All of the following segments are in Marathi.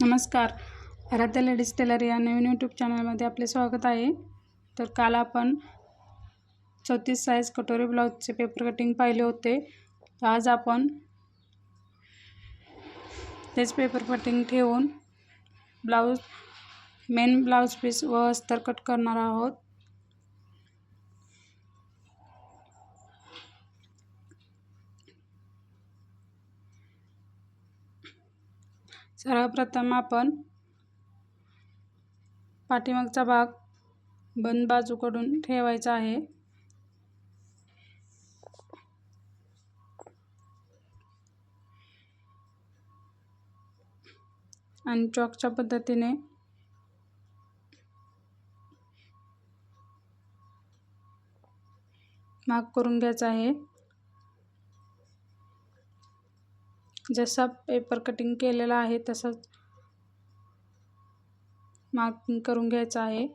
नमस्कार. आराध्या लेडीज टेलर या नवीन यूट्यूब चॅनलमध्ये आपले स्वागत आहे. तर काल आपण चौतीस साईज कटोरी ब्लाऊजचे पेपर कटिंग पाहिले होते. आज आपण तेच पेपर कटिंग ठेवून ब्लाऊज मेन ब्लाऊज पीस व अस्तर कट करणार आहोत. सर्वप्रथम आपण पाठीमागचा भाग बंद बाजूकडून ठेवायचा आहे. आणि चॉकच्या पद्धतीने माग करून घ्यायचा आहे. जसा पेपर कटिंग केलेला आहे तसंच मार्किंग करून घ्यायचं आहे.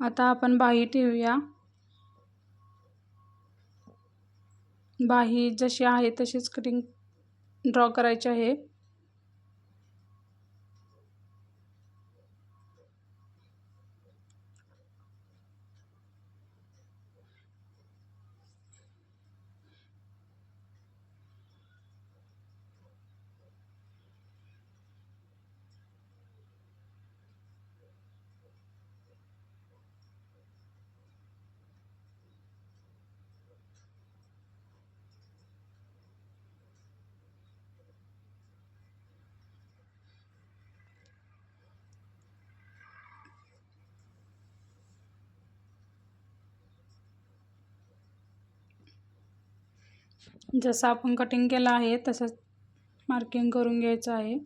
आता आपण बाही ठेवूया. बाही जशी आहे तशीच कटिंग ड्रॉ करायची आहे. जसं आपण कटिंग केलं आहे तसंच मार्किंग करून घ्यायचं आहे.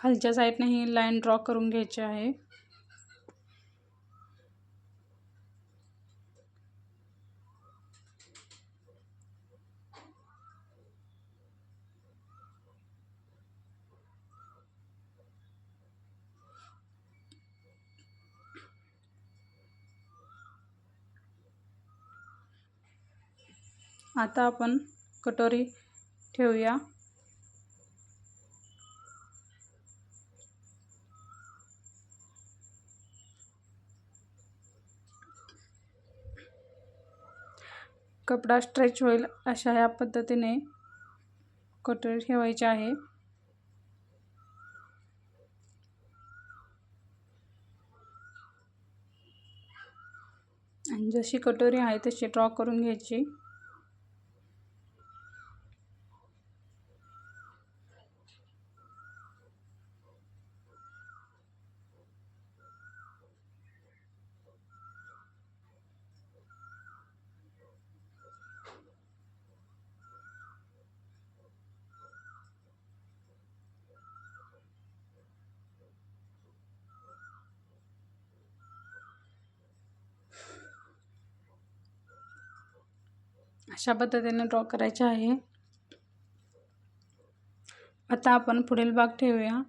खालच्या साईडने ही लाईन ड्रॉ करून घ्यायची आता आपण कटोरी ठेवूया. कपडा स्ट्रेच होईल अशा या पद्धतीने कटोरी ठेवायची आहे. आणि जशी कटोरी आहे तशी ड्रॉ करून घ्यायची. अशा पद्धतीने ड्रॉ करायचे आहे. आता आपण पुढील भाग ठेवूया.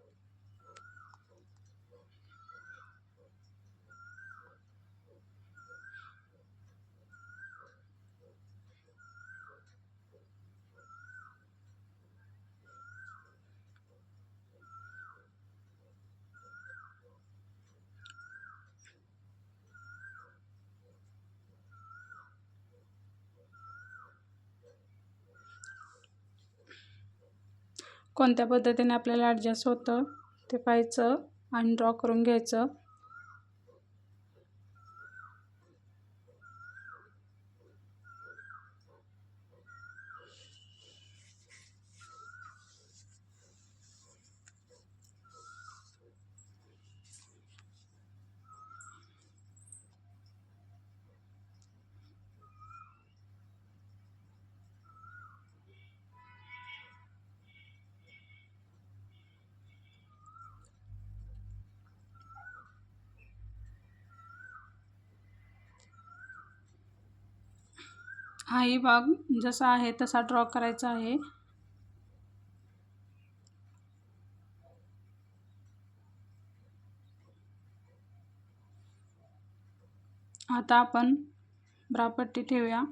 कोणत्या पद्धतीने आपल्याला ॲडजस्ट होतं ते पाहायचं आणि ड्रॉ करून घ्यायचं. हाही भाग जसा आहे तसा ड्रॉ करायचा आहे. आता आपण ब्रापट्टी ठेवूया.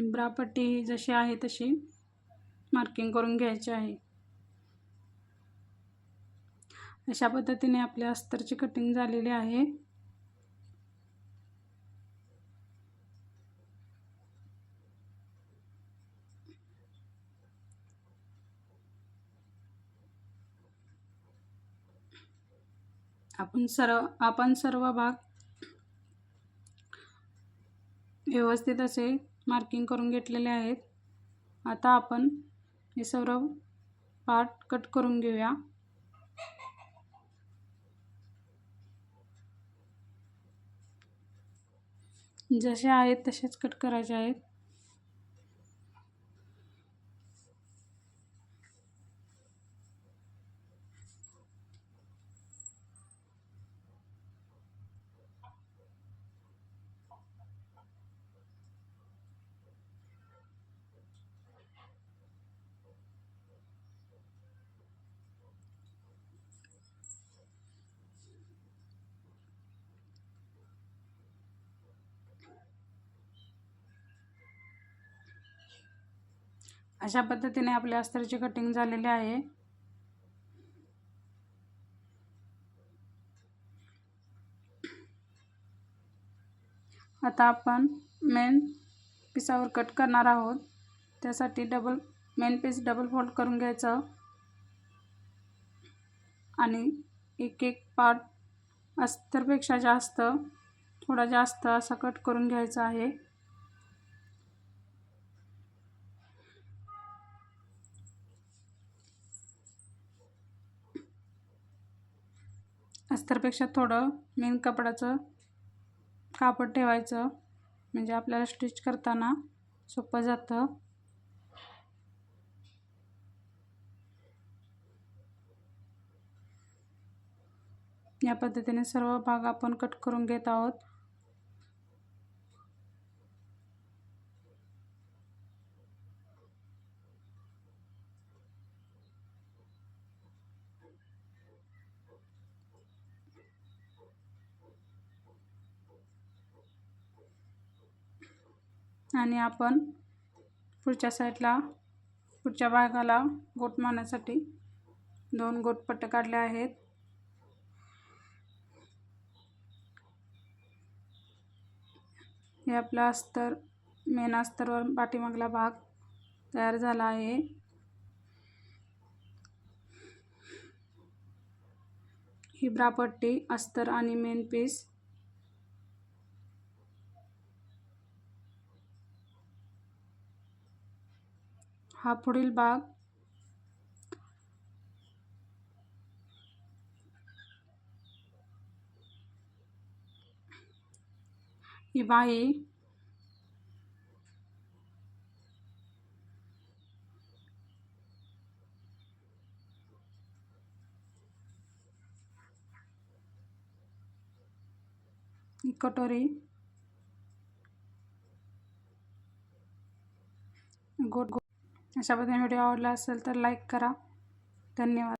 ब्रापट्टी जशी आहे तशी मार्किंग करून घ्यायची आहे. अशा पद्धतीने आपल्या अस्तरची कटिंग झालेली आहे. आपण सर्व आपण सर्व भाग व्यवस्थित असे मार्किंग करून घेतलेले आहेत. आता आपण हे सर्व पार्ट कट करून घेऊया. जसे आहेत तसेच कट करायचे आहेत. अशा पद्धतीने आपल्या अस्तरची कटिंग झालेली आहे. आता आपण मेन पिसावर कट करणार आहोत. त्यासाठी double main piece double fold करून घ्यायचं. आणि एक एक पार्ट अस्तरपेक्षा जास्त थोडा जास्त असा कट करून घ्यायचा आहे. अस्तरपेक्षा थोडं मेन कपड्याचं कापड ठेवायचं. म्हणजे आपल्याला स्टिच करताना सोपं जातं. या पद्धतीने सर्व भाग आपण कट करून घेत आहोत. आणि आपण पुढच्या साईडला पुढच्या भागाला गोट मारण्यासाठी दोन गोटपट्ट काढले आहेत. हे आपला अस्तर मेन अस्तरवर पाठीमागला भाग तयार झाला आहे. ही ब्रापट्टी अस्तर आणि मेन पीस हा पुढील भाग. ही बाही कटोरी गोट अशा पद्धतीने व्हिडिओ आवडला असेल तर लाईक करा. धन्यवाद.